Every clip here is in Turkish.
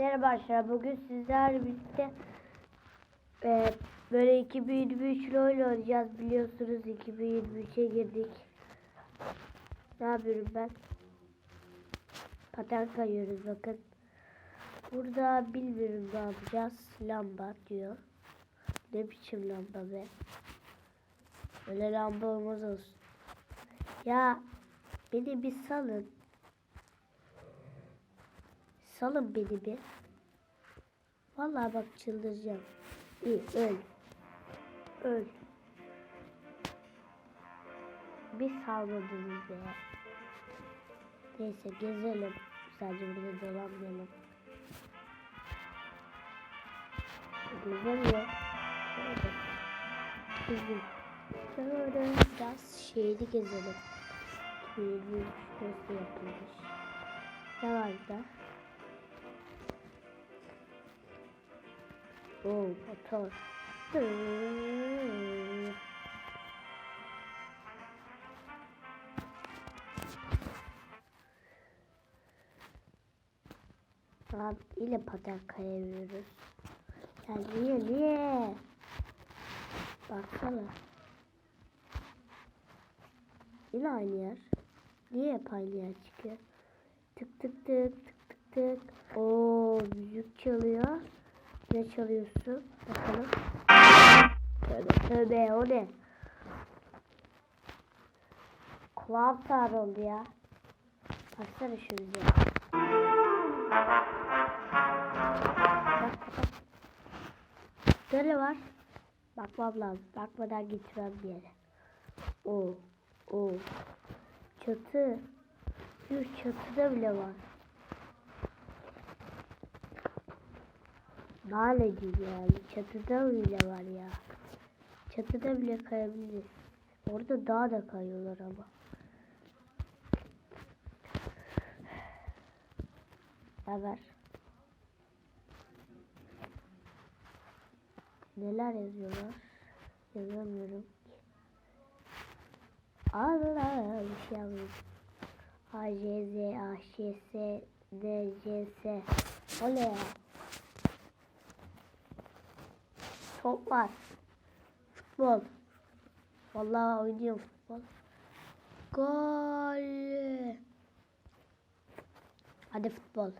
Merhaba arkadaşlar. Bugün sizlerle birlikte e, böyle 2023 ile oyun oynayacağız. Biliyorsunuz 2023'e girdik. Ne yapıyorum ben? Paten kayıyoruz bakın. Burada bilmiyorum ne yapacağız. Lamba diyor. Ne biçim lamba be. Öyle lamba olmaz olsun. Ya beni bir salın. Salın beni bir. Vallahi bak çıldıracağım. İyi öl. Öl. Bir salmadınız be. Neyse gezelim. Sadece burada dolanmayalım. Gezelim. Şöyle. Gezin. Şöyle biraz şehri gezelim. Şehri nasıl yapılmış. Ne var da? Oo, motor. Abi yine paten kayabiliyoruz. Ya niye niye? Baksana. Yine aynı yer. Niye aynı yer çıkıyor? Tık tık tık tık tık tık. Oo müzik çalıyor. Ne çalıyorsun? Bakalım. Tövbe tövbe o ne? Kulağım sağır oldu ya. Baksana şu bize. Böyle var. Bakmam lazım. Bakmadan gitmem bir yere. Oo. Oo. Çatı. Yuh çatıda bile var. Maalesef yani. Çatıda bile var ya. Çatıda bile kayabiliriz. Orada daha da kayıyorlar ama. Haber. Neler yazıyorlar? Yazamıyorum. Allah bir şey yazmıyorum. A, J, Z, A, Ş, S, D, C, S. O ne ya? Top var. Futbol. Vallahi oynuyorum futbol. Gol. Hadi futbol.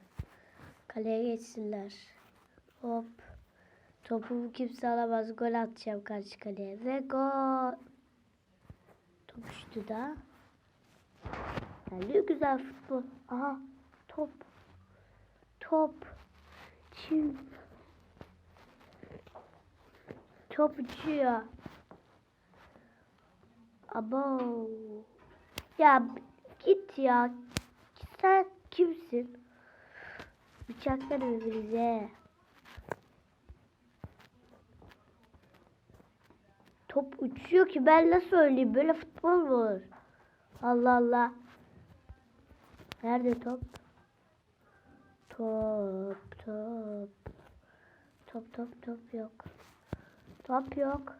Kaleye geçsinler. Hop. Topumu kimse alamaz. Gol atacağım karşı kaleye. Ve gol. Top uçtu da. Yani güzel futbol. Aha. Top. Top. Çim. Top uçuyor. Abo. Ya git ya. Sen kimsin? Bıçaklar birbirinize. Top uçuyor ki ben nasıl söyleyeyim? Böyle futbol mu olur? Allah Allah. Nerede top? Top, top. Top, top, top yok. Top yok.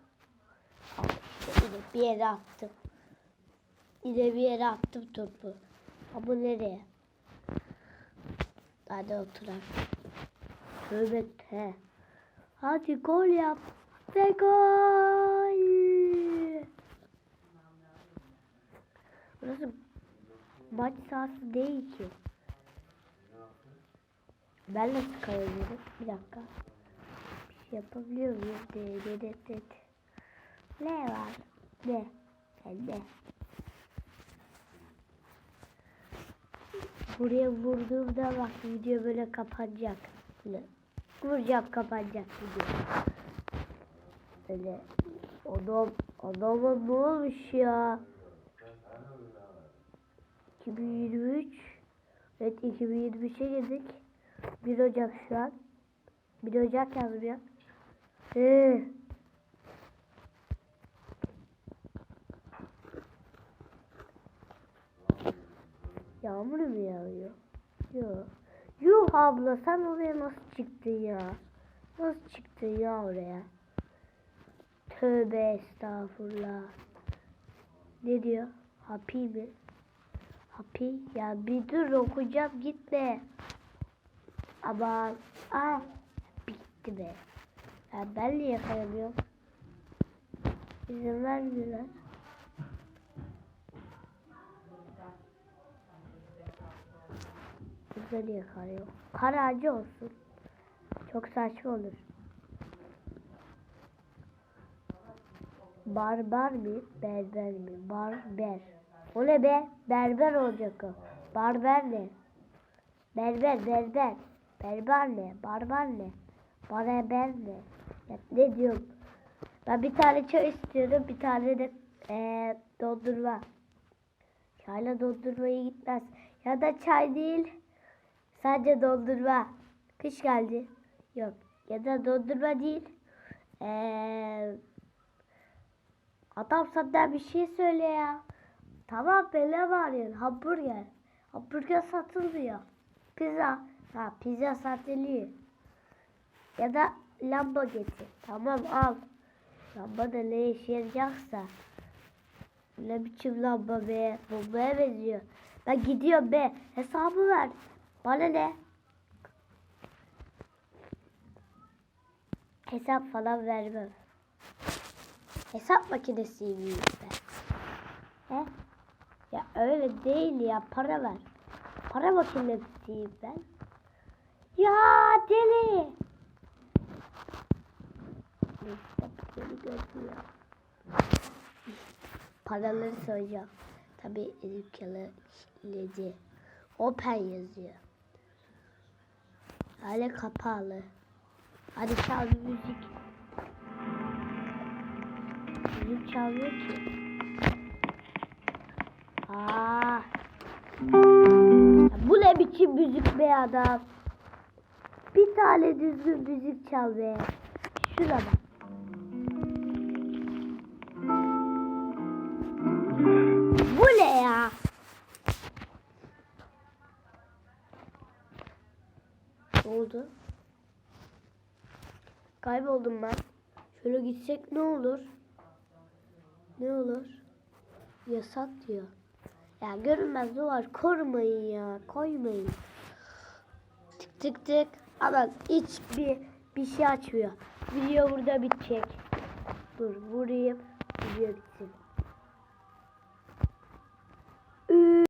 İşte bir yere attım. Yine bir yere attım topu. Ama nereye? Hadi oturak. Tövbe te. Hadi gol yap. Ve gol. Burası maç sahası değil ki. Ben nasıl kayabilirim? Bir dakika. Yapabiliyor muyum? De, de, de, de. Ne var? Ne? Ne? Buraya vurduğumda bak video böyle kapanacak. Böyle vuracağım kapanacak video. Böyle adam adama ne olmuş ya? 2023 Evet 2023'e girdik. 1 Ocak şu an. 1 Ocak yazmıyor. Ee. Yağmur mu yağıyor? Yok. Yuh abla sen oraya nasıl çıktın ya? Nasıl çıktın ya oraya? Tövbe estağfurullah. Ne diyor? Happy mi? Happy? Ya bir dur okuyacağım gitme. Aman. Aa. Bitti be. Ya ben niye yakalamıyorum? İzin vermiyorlar. Burada niye kar yok? Kar ağacı olsun. Çok saçma olur. Barbar mı? Berber mi? Barber. O ne be? Berber olacak o. Barber ne? Berber, berber. Berber ne? Barbar ne? Barber ne? Ya ne diyorum? Ben bir tane çay istiyorum, bir tane de eee dondurma. Çayla dondurmaya gitmez. Ya da çay değil, sadece dondurma. Kış geldi. Yok. Ya da dondurma değil. Eee Adam senden bir şey söyle ya. Tamam ne var yani hamburger. Hamburger satılmıyor. Pizza. Ha pizza satılıyor. Ya da lamba getir. Tamam al. Lamba da ne işe yarayacaksa. Ne biçim lamba be. Bombaya benziyor. Ben gidiyorum be. Hesabı ver. Bana ne? Hesap falan vermem. Hesap makinesiyim ben. He? Ya öyle değil ya para ver. Para makinesiyim ben. Ya deli. Beni götürüyor. Paraları soracağım. Tabi ülkeleci. Open yazıyor. Hala kapalı. Hadi çal müzik. Müzik çalmıyor ki. Aa. Bu ne biçim müzik be adam? Bir tane düzgün müzik çal be. Şuna bak. Oldu? Kayboldum ben. Şöyle gitsek ne olur? Ne olur? Yasak diyor. Ya görünmez duvar korumayın ya. Koymayın. Tık tık tık. Ama hiçbir bir şey açmıyor. Video burada bitecek. Dur vurayım. Video bitsin.